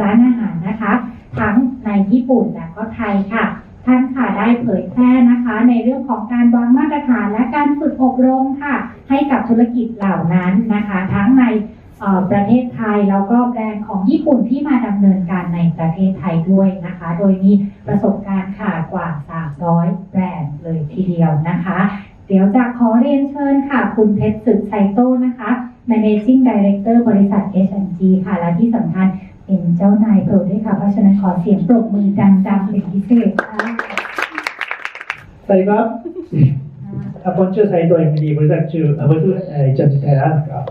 ร้านอาหารนะคะ ทั้งในญี่ปุ่นและก็ไทยค่ะ ท่านค่ะได้เผยแพร่นะคะ ในเรื่องของการวางมาตรฐานและการฝึกอบรมค่ะ ให้กับธุรกิจเหล่านั้นนะคะ ทั้งในประเทศไทยแล้วก็แบรนด์ของญี่ปุ่นที่มาดำเนินการในประเทศไทยด้วยนะคะ โดยมีประสบการณ์ค่ะกว่า 300 แบรนด์เลยทีเดียวนะคะ เดี๋ยวจะขอเรียนเชิญค่ะ คุณเพชรสึกไซโต้นะคะ Managing Director บริษัท H&G ค่ะ และที่สำคัญ เอ็นเจ้านายโปรดด้วยค่ะ เพราะฉะนั้นขอเสียงปรบมือดังๆเป็นพิเศษค่ะสวัสดีครับอาปอนชื่อไซโดยมีดีบริษัทชื่ออาเวอร์ทูไอจันทร์ไทยรัฐครับ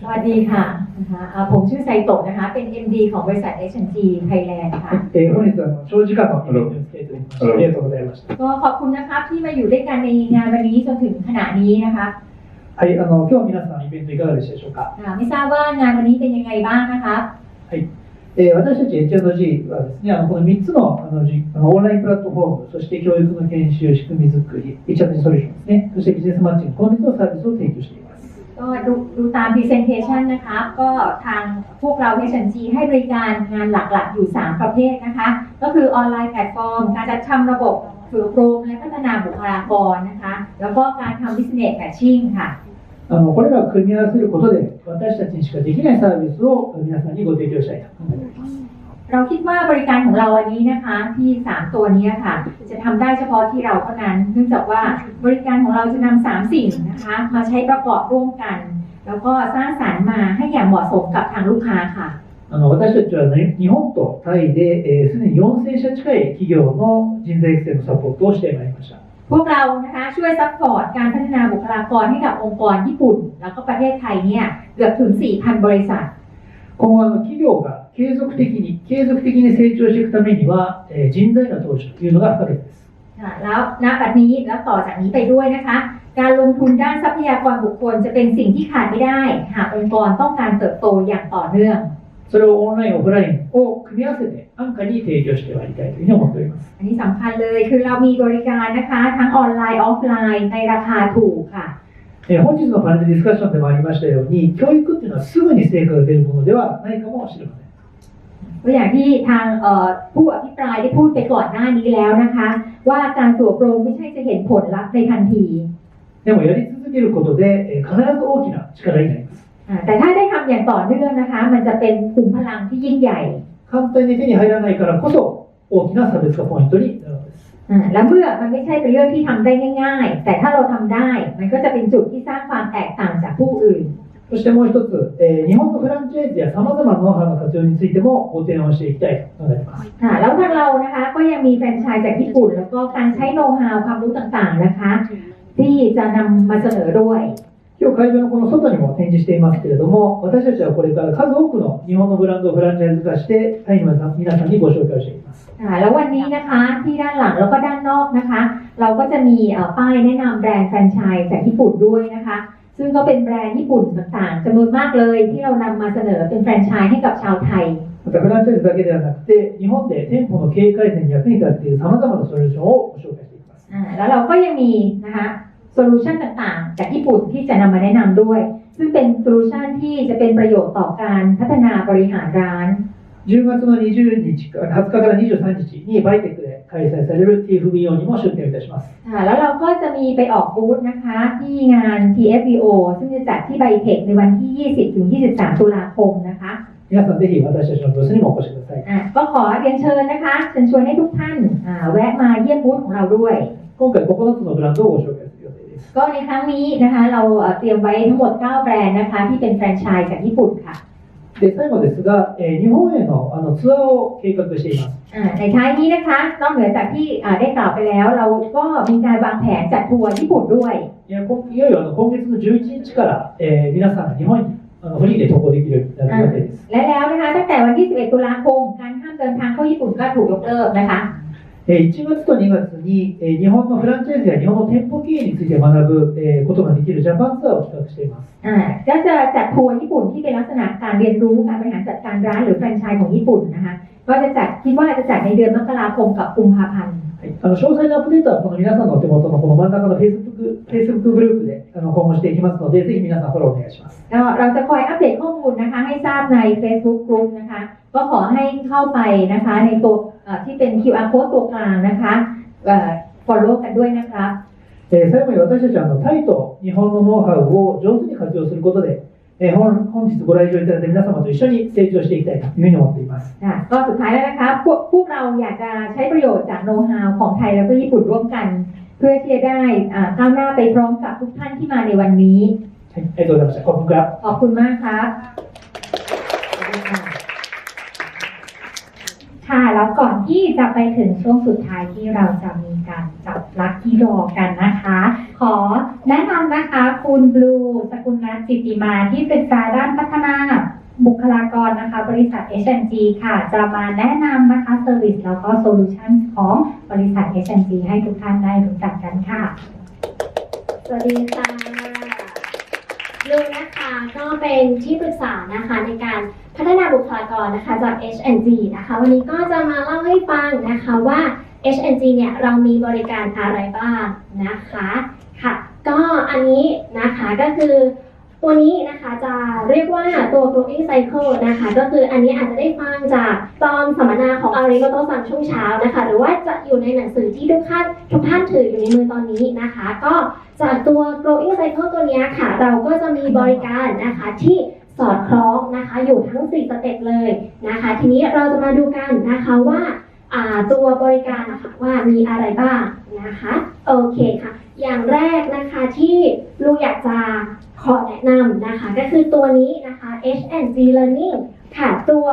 สวัสดีค่ะนะคะผมชื่อไซโตกนะคะ เป็น MD ของบริษัท H&G Thailand ค่ะเออวันนี้จะช่วยจิกาของเรัาก็ขอบคุณนะครับที่มาอยู่ด้วยกันในงานวันนี้จนถึงขณะนี้นะคะはい、あの今日皆さんイベントいかがでしたでしょうか。ไม่ทราบว่างานวันนี้เป็นยังไงบ้างนะคะ えー私たち H&G はですね、あのこの3つのあのじあのオンラインプラットフォーム、そして教育の研修、仕組み作り、H&G ソリューションですね、そしてビジネスマッチング、この3つのサービスを提供しています。 ก็ดูดูตาม Presentation นะครับ ก็ทางพวกเรา H&G ให้บริการงานหลักๆ อยู่ 3 ประเภทนะคะ ก็คือออนไลน์แพลตฟอร์ม การจัดทำระบบฝึกอบรมและพัฒนาบุคลากรนะคะ แล้วก็การทำ Business Matching ค่ะ あのこれらを組み合わせることで、私たちにしかできないサービスを皆さんにご提供したいと思います。 เราคิดว่าบริการของเราอันนี้นะคะ ที่ 3 ตัวนี้ค่ะ จะทำได้เฉพาะที่เราเท่านั้น เนื่องจากว่าบริการของเราจะนำสามสิ่งนะคะ มาใช้ประกอบร่วมกัน แล้วก็สร้างสรรค์มาให้อย่างเหมาะสมกับทางลูกค้าค่ะ あの私たちは、ね、日本とタイで、えー、すでに4000社近い企業の人材育成のサポートをしてまいりました。 พวกเรานะคะช่วยซัพพอร์ตการพัฒนาบุคลากรให้กับองค์กรญี่ปุ่น แล้วก็ประเทศไทยเนี่ยเกือบถึง 4,000 บริษัท 今後あの企業が継続的に継続的に成長していくためには、えー人材の投資というのが不可欠です。 ค่ะแล้วณบัดนี้แล้วต่อจากนี้ไปด้วยนะคะ การลงทุนด้านทรัพยากรบุคคลจะเป็นสิ่งที่ขาดไม่ได้ หากองค์กรต้องการเติบโตอย่างต่อเนื่อง それをオンライン、オフラインを組み合わせて安価に提供してまいりたいというふうに思っております。 อันนี้สำคัญเลยคือเรามีบริการนะคะ ทั้งออนไลน์ออฟไลน์ในราคาถูกค่ะ えー本日のパネルディスカッションでもありましたように、教育っていうのはすぐに成果が出るものではないかもしれません。 ตัวอย่างที่ทางเอ่อผู้อภิปรายได้พูดไปก่อนหน้านี้แล้วนะคะ ว่าการตรวจโปรงไม่ใช่จะเห็นผลลัพธ์ในทันที でもやり続けることで、えー必ず大きな力になります。 อ่าแต่ถ้าได้ทำอย่างต่อเนื่องนะคะ มันจะเป็นกลุ่มพลังที่ยิ่งใหญ่ 簡単に手に入らないからこそ大きな差別化ポイントになるのです。 อ่าและเมื่อมันไม่ใช่เป็นเรื่องที่ทำได้ง่าย ๆ แต่ถ้าเราทำได้ มันก็จะเป็นจุดที่สร้างความแตกต่างจากผู้อื่น そしてもう一つ、えー日本のフランチャイズや様々なノウハウの活用についてもご提案をしていきたいと考えています。 ค่ะแล้วทางเรานะคะก็ยังมีแฟรนไชส์จากญี่ปุ่น แล้วก็การใช้โน้ตฮาวความรู้ต่างๆนะคะ ที่จะนำมาเสนอด้วย 今日会場のこの外にも展示していますけれども、私たちはこれから数多くの日本のブランドをフランチャイズ化して、タイの皆さんにご紹介をしていきます。 ค่ะแล้ววันนี้นะคะที่ด้านหลังแล้วก็ด้านนอกนะคะ เราก็จะมีเอ่อป้ายแนะนำแบรนด์แฟรนไชส์จากญี่ปุ่นด้วยนะคะ ซึ่งก็เป็นแบรนด์ญี่ปุ่นต่างๆจำนวนมากเลยที่เรานำมาเสนอเป็นแฟรนไชส์ให้กับชาวไทย またフランチャイズだけではなくて、日本で店舗の経営改善に役に立っている様々なソリューションをご紹介していきます。 อ่าแล้วเราก็ยังมีนะคะ โซลูชันต่างๆ จากญี่ปุ่นที่จะนำมาแนะนำด้วย ซึ่งเป็นโซลูชันที่จะเป็นประโยชน์ต่อการพัฒนาบริหารร้าน 10月の20日か20日から23日にバイテクで開催される TFBO にも出展いたします。 ค่ะแล้วเราก็จะมีไปออกบูธนะคะที่งาน TFBO ซึ่งจะจัดที่ไบเทคในวันที่ 20ถึง23 ตุลาคมนะคะ 皆さんぜひ私たちのブースにもお越しください。 อ่ะก็ขอเรียนเชิญนะคะเชิญชวนให้ทุกท่านอ่าแวะมาเยี่ยมบูธของเราด้วย 今回9つのブランドをご紹介する予定です。 ก็ในครั้งนี้นะคะเราเอ่อเตรียมไว้ทั้งหมด 9 แบรนด์นะคะที่เป็นแฟรนไชส์จากญี่ปุ่นค่ะ で最後ですが、えー日本へのあのツアーを計画しています。 อ่าในท้ายนี้นะคะนอกเหนือจากที่อ่าได้กล่าวไปแล้ว เราก็มีการวางแผนจัดทัวร์ญี่ปุ่นด้วย いやこいよいよあの今月の11日から、えー皆さんが日本にあのフリーで渡航できるようになる予定です。 และแล้วนะคะตั้งแต่วันที่ 11 ตุลาคม การห้ามเดินทางเข้าญี่ปุ่นก็ถูกยกเลิกนะคะ えー 1月と2月に日本のフランチャイズや日本の店舗経営について学ぶことができるジャパンツアーを企画しています。あ、じゃあ、じゃあ、ポーニポンう。การ学ぶ、การ学ぶ、การ学ぶ、การ学ぶ、การ学ぶ、การ学ぶ、กา、 はい、あの詳細なアップデートはこの皆さんのお手元のこの真ん中の Facebook, Facebook グループであの今後していきますので、ぜひ皆さんフォローお願いします。 ก็เราจะคอยอัปเดตข้อมูลนะคะ ให้ทราบใน Facebook Group นะคะ ก็ขอให้เข้าไปนะคะ ในตัวเอ่อที่เป็น QR code ตัวกลางนะคะเอ่อ follow กันด้วยนะคะ えー最後に私たちはあのタイと日本のノウハウを上手に活用することで、 えー本本日ご来場いただいた皆様と一緒に成長していきたいというふうに思っています。 ค่ะก็สุดท้ายแล้วนะคะพวกพวกเราอยากจะใช้ประโยชน์จากโน้ตฮาวของไทยและก็ญี่ปุ่นร่วมกัน เพื่อที่จะได้อ่าก้าวหน้าไปพร้อมกับทุกท่านที่มาในวันนี้ はい、ありがとうございました。ขอบคุณครับ ขอบคุณมากครับ ค่ะแล้วก่อนที่จะไปถึงช่วงสุดท้ายที่เราจะมีการจับลัคกี้ดอกันนะคะ ขอแนะนำนะคะคุณบลูสกุลนันท์จิติมาที่ปรึกษาด้านพัฒนาบุคลากรนะคะ บริษัท H&G ค่ะ จะมาแนะนำนะคะเซอร์วิสแล้วก็โซลูชันของบริษัท H&G ให้ทุกท่านได้รู้จักกันค่ะ สวัสดีค่ะลูนะคะก็เป็นที่ปรึกษานะคะในการ พัฒนาบุคลากรนะคะจาก HNG นะคะ วันนี้ก็จะมาเล่าให้ฟังนะคะว่า HNG เนี่ยเรามีบริการอะไรบ้างนะคะค่ะ ก็อันนี้นะคะก็คือตัวนี้นะคะจะเรียกว่าตัว growing cycle นะคะ ก็คืออันนี้อาจจะได้ฟังจากตอนสัมมนาของอาริโกโตซังช่วงเช้านะคะ หรือว่าจะอยู่ในหนังสือที่ทุกท่านทุกท่านถืออยู่ในมือตอนนี้นะคะ ก็จากตัว growing cycle ตัวนี้ค่ะ เราก็จะมีบริการนะคะที่ สอดคล้องนะคะอยู่ทั้ง 4 สเต็ปเลยนะคะ ทีนี้เราจะมาดูกันนะคะว่าาตัวบริการนะคะว่ามีอะไรบ้างนะคะโอเคค่ะ อย่างแรกนะคะที่ลูกอยากจะขอแนะนำนะคะ ก็คือตัวนี้นะคะ H&G Learning ค่ะตัว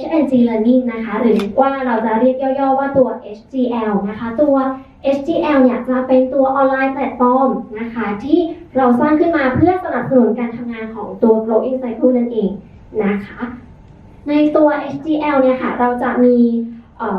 H&G Learning นะคะ หรือว่าเราจะเรียกย่อๆว่าตัว HGL นะคะ ตัว HGL เนี่ยจะเป็นตัวออนไลน์แพลตฟอร์มนะคะที่เราสร้างขึ้นมาเพื่อสนับสนุนการทำงานของตัว Growing Cycle นั่นเองนะคะ ในตัว HGL เนี่ยค่ะเราจะมี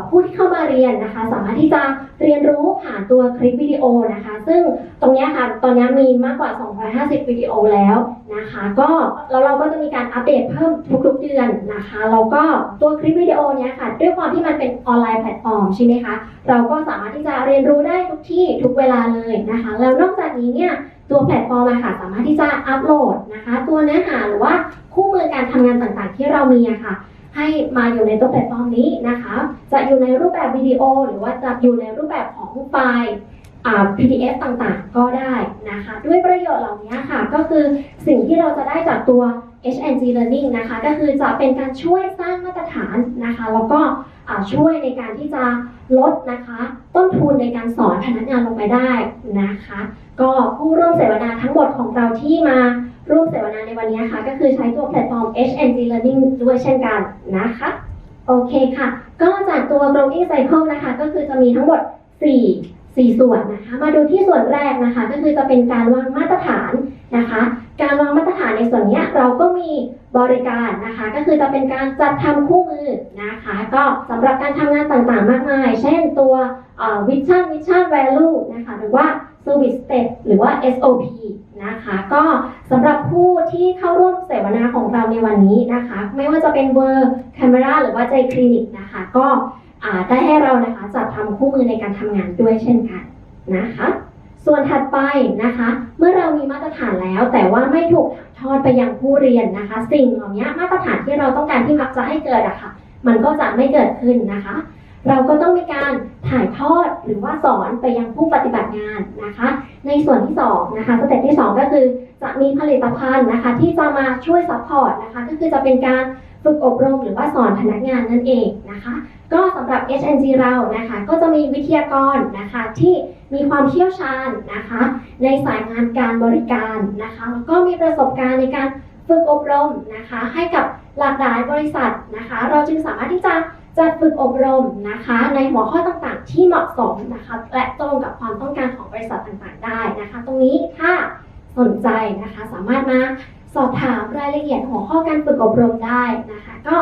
ผู้ที่เข้ามาเรียนนะคะ สามารถที่จะเรียนรู้ผ่านตัวคลิปวิดีโอนะคะ ซึ่งตรงนี้ค่ะตอนนี้มีมากกว่า 250 วิดีโอแล้วนะคะ ก็แล้วเราก็จะมีการอัปเดตเพิ่มทุกๆเดือนนะคะแล้วก็ตัวคลิปวิดีโอเนี้ยค่ะ ด้วยความที่มันเป็นออนไลน์แพลตฟอร์มใช่ไหมคะเราก็สามารถที่จะเรียนรู้ได้ทุกที่ทุกเวลาเลยนะคะ แล้วนอกจากนี้เนี่ยตัวแพลตฟอร์มค่ะสามารถที่จะอัปโหลดนะคะ ตัวเนื้อหาหรือว่าคู่มือการทำงานต่างๆ ที่เรามีอะค่ะ ให้มาอยู่ในตัวแพลตฟอร์มนี้นะคะ จะอยู่ในรูปแบบวิดีโอ หรือว่าจะอยู่ในรูปแบบของไฟล์อ่า PDF ต่างๆ ก็ได้นะคะ ด้วยประโยชน์เหล่านี้ค่ะ ก็คือสิ่งที่เราจะได้จากตัว HNG Learning นะคะ ก็คือจะเป็นการช่วยสร้างมาตรฐานนะคะ แล้วก็ช่วยในการที่จะลดนะคะ ต้นทุนในการสอนพนักงานลงไปได้นะคะ ก็ผู้ร่วมเสวนาทั้งหมดของเราที่มา ร่วมเสวนาในวันนี้ค่ะ ก็คือใช้ตัวแพลตฟอร์ม HNG Learning ด้วยเช่นกันนะคะ โอเคค่ะ ก็จากตัว growing cycle นะคะ ก็คือจะมีทั้งหมด 4 4 ส่วนนะคะ มาดูที่ส่วนแรกนะคะ ก็คือจะเป็นการวางมาตรฐานนะคะ การวางมาตรฐานในส่วนนี้เราก็มีบริการนะคะ ก็คือจะเป็นการจัดทำคู่มือนะคะ ก็สำหรับการทำงานต่างๆ มากมาย เช่นตัววิชั่นวิชั่น value นะคะ หรือว่า service step หรือว่า SOP นะคะ ก็สำหรับผู้ที่เข้าร่วมเสวนาของเราในวันนี้นะคะ ไม่ว่าจะเป็นเวอร์ Camera หรือว่าใจคลินิกนะคะ ก็ ได้ให้เรานะคะจัดทำคู่มือในการทำงานด้วยเช่นกันนะคะ ส่วนถัดไปนะคะ เมื่อเรามีมาตรฐานแล้ว แต่ว่าไม่ถูกถ่ายทอดไปยังผู้เรียนนะคะ สิ่งเหล่านี้มาตรฐานที่เราต้องการที่มักจะให้เกิดอะค่ะ มันก็จะไม่เกิดขึ้นนะคะ เราก็ต้องมีการถ่ายทอดหรือว่าสอนไปยังผู้ปฏิบัติงานนะคะ ในส่วนที่สองนะคะสเต็ปที่สองก็คือจะมีผลิตภัณฑ์นะคะ ที่จะมาช่วยซัพพอร์ตนะคะ ก็คือจะเป็นการฝึกอบรมหรือว่าสอนพนักงานนั่นเองนะคะ ก็สำหรับ HNG เรานะคะก็จะมีวิทยากรนะคะที่มีความเชี่ยวชาญนะคะในสายงานการบริการนะคะแล้วก็มีประสบการณ์ในการฝึกอบรมนะคะให้กับหลากหลายบริษัทนะคะ เราจึงสามารถที่จะจัดฝึกอบรมนะคะ ในหัวข้อต่างๆ ที่เหมาะสมนะคะและตรงกับความต้องการของบริษัทต่างๆ ได้นะคะ ตรงนี้ถ้าสนใจนะคะสามารถมาสอบถามรายละเอียดหัวข้อการฝึกอบรมได้นะคะ ก็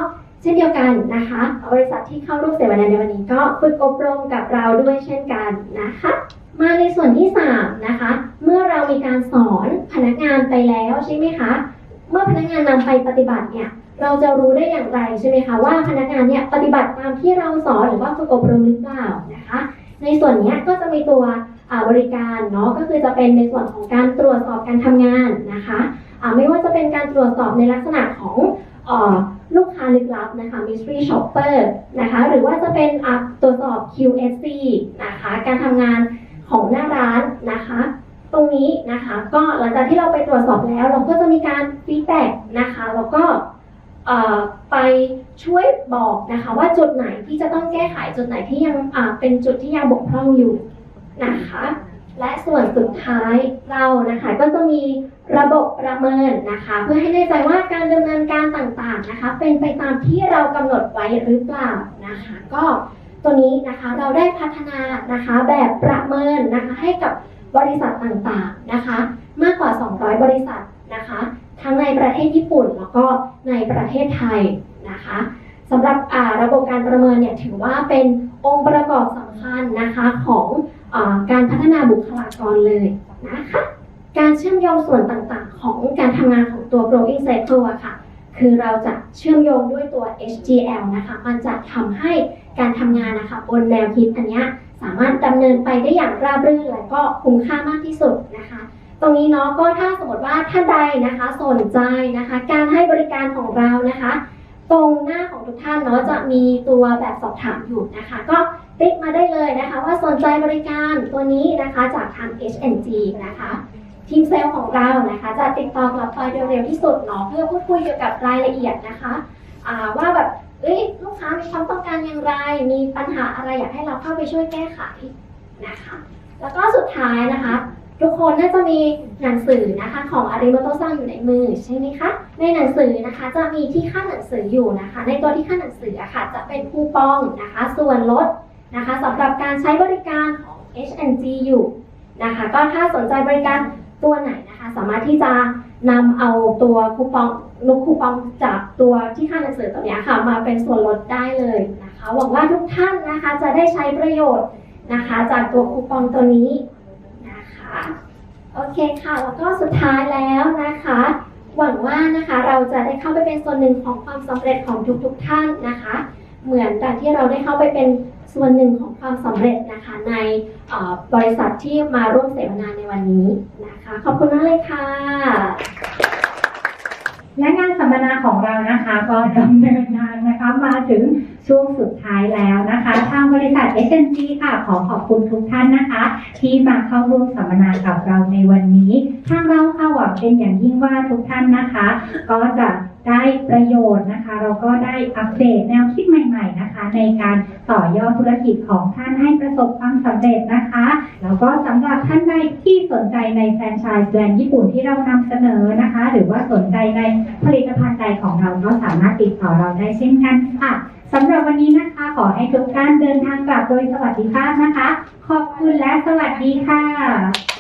ช่นเดียวกันนะคะ บริษัทที่เข้าร่วมเสวนาในวันนี้ก็ฝึกอบรมกับเราด้วยเช่นกันนะคะ มาในส่วนที่3นะคะ เมื่อเรามีการสอนพนักงานไปแล้วใช่ไหมคะ เมื่อพนักงานนำไปปฏิบัติเนี่ยเราจะรู้ได้อย่างไรใช่ไหมคะว่าพนักงานเนี่ยปฏิบัติตามที่เราสอนหรือว่าฝึกอบรมหรือเปล่านะคะ ในส่วนนี้ก็จะมีตัวบริการเนาะก็คือจะเป็นในส่วนของการตรวจสอบการทำงานนะคะไม่ว่าจะเป็นการตรวจสอบในลักษณะของ ลูกค้าลึกลับนะคะ mystery shopper นะคะ หรือว่าจะเป็นตรวจสอบ QSC นะคะ การทำงานของหน้าร้านนะคะ ตรงนี้นะคะ ก็หลังจากที่เราไปตรวจสอบแล้ว เราก็จะมีการฟีดแบ็กนะคะ แล้วก็ไปช่วยบอกนะคะ ว่าจุดไหนที่จะต้องแก้ไขจุดไหนที่ยังเป็นจุดที่ยังบกพร่องอยู่นะคะ และส่วนสุดท้ายเรานะคะก็จะมีระบบประเมินนะคะ เพื่อให้แน่ใจว่าการดำเนินการต่างๆนะคะ เป็นไปตามที่เรากำหนดไว้หรือเปล่านะคะ ก็ตัวนี้นะคะเราได้พัฒนานะคะแบบประเมินนะคะให้กับบริษัทต่างๆนะคะ มากกว่า 200 บริษัทนะคะ ทั้งในประเทศญี่ปุ่นแล้วก็ในประเทศไทยนะคะสำหรับระบบการประเมินเนี่ยถือว่าเป็นองค์ประกอบสำคัญนะคะของ การพัฒนาบุคลากรเลยนะคะการเชื่อมโยงส่วนต่างๆ ของการทำงานของตัว growing cycle อะค่ะ คือเราจะเชื่อมโยงด้วยตัว HGL นะคะ มันจะทำให้การทำงานนะคะบนแนวคิดอันเนี้ยสามารถดำเนินไปได้อย่างราบรื่นและก็คุ้มค่ามากที่สุดนะคะ ตรงนี้เนาะก็ถ้าสมมติว่าท่านใดนะคะสนใจนะคะ การให้บริการของเรานะคะ ตรงหน้าของทุกท่านเนาะจะมีตัวแบบสอบถามอยู่นะคะ ก็ ติ๊กมาได้เลยนะคะ ว่าสนใจบริการตัวนี้นะคะจากทาง HNG นะคะทีมเซลล์ของเรานะคะ จะติดต่อกลับไปโดยเร็วที่สุดเนาะเพื่อพูดคุยเกี่ยวกับรายละเอียดนะคะว่าแบบเอ้ยลูกค้ามีความต้องการอย่างไร มีปัญหาอะไรอยากให้เราเข้าไปช่วยแก้ไขนะคะ แล้วก็สุดท้ายนะคะ ทุกคนน่าจะมีหนังสือนะคะ ของอาริโมโตซังอยู่ในมือใช่ไหมคะ ในหนังสือนะคะจะมีที่ขั้นหนังสืออยู่นะคะ ในตัวที่ขั้นหนังสืออะค่ะจะเป็นคูปองนะคะ ส่วนลด นะคะสำหรับการใช้บริการของ H&G อยู่นะคะก็ถ้าสนใจบริการตัวไหนนะคะสามารถที่จะนำเอาตัวคูปองลูกคูปองจากตัวที่ขั้นหนังสือตัวนี้ค่ะมาเป็นส่วนลดได้เลยนะคะหวังว่าทุกท่านนะคะจะได้ใช้ประโยชน์นะคะจากตัวคูปองตัวนี้นะคะโอเคค่ะแล้วก็สุดท้ายแล้วนะคะ หวังว่านะคะเราจะได้เข้าไปเป็นส่วนหนึ่งของความสำเร็จของทุกๆท่านนะคะ เหมือนกับที่เราได้เข้าไปเป็น ส่วนหนึ่งของความสำเร็จนะคะในบริษัทที่มาร่วมเสวนาในวันนี้นะคะ ขอบคุณมากเลยค่ะ และงานสัมมนาของเรานะคะก็ดำเนินงานนะคะมาถึงช่วงสุดท้ายแล้วนะคะ ทางบริษัท s อ g ค่ะ ขอขอบคุณทุกท่านนะคะ ที่มาเข้าร่วมสัมมนากับเราในวันนี้ ทางเราค่ะหวังเป็นอย่างยิ่งว่าทุกท่านนะคะ ก็จะ ได้ประโยชน์นะคะ เราก็ได้อัปเดตแนวคิดใหม่ ๆนะคะ ในการต่อยอดธุรกิจของท่านให้ประสบความสำเร็จนะคะแล้วก็สำหรับท่านใดที่สนใจในแฟรนไชส์แบรนด์ญี่ปุ่นที่เรานำเสนอนะคะ หรือว่าสนใจในผลิตภัณฑ์ใดของเราก็สามารถติดต่อเราได้เช่นกันค่ะสำหรับวันนี้นะคะขอให้ทุกท่านเดินทางกลับโดยสวัสดิภาพนะคะ ขอบคุณและสวัสดีค่ะ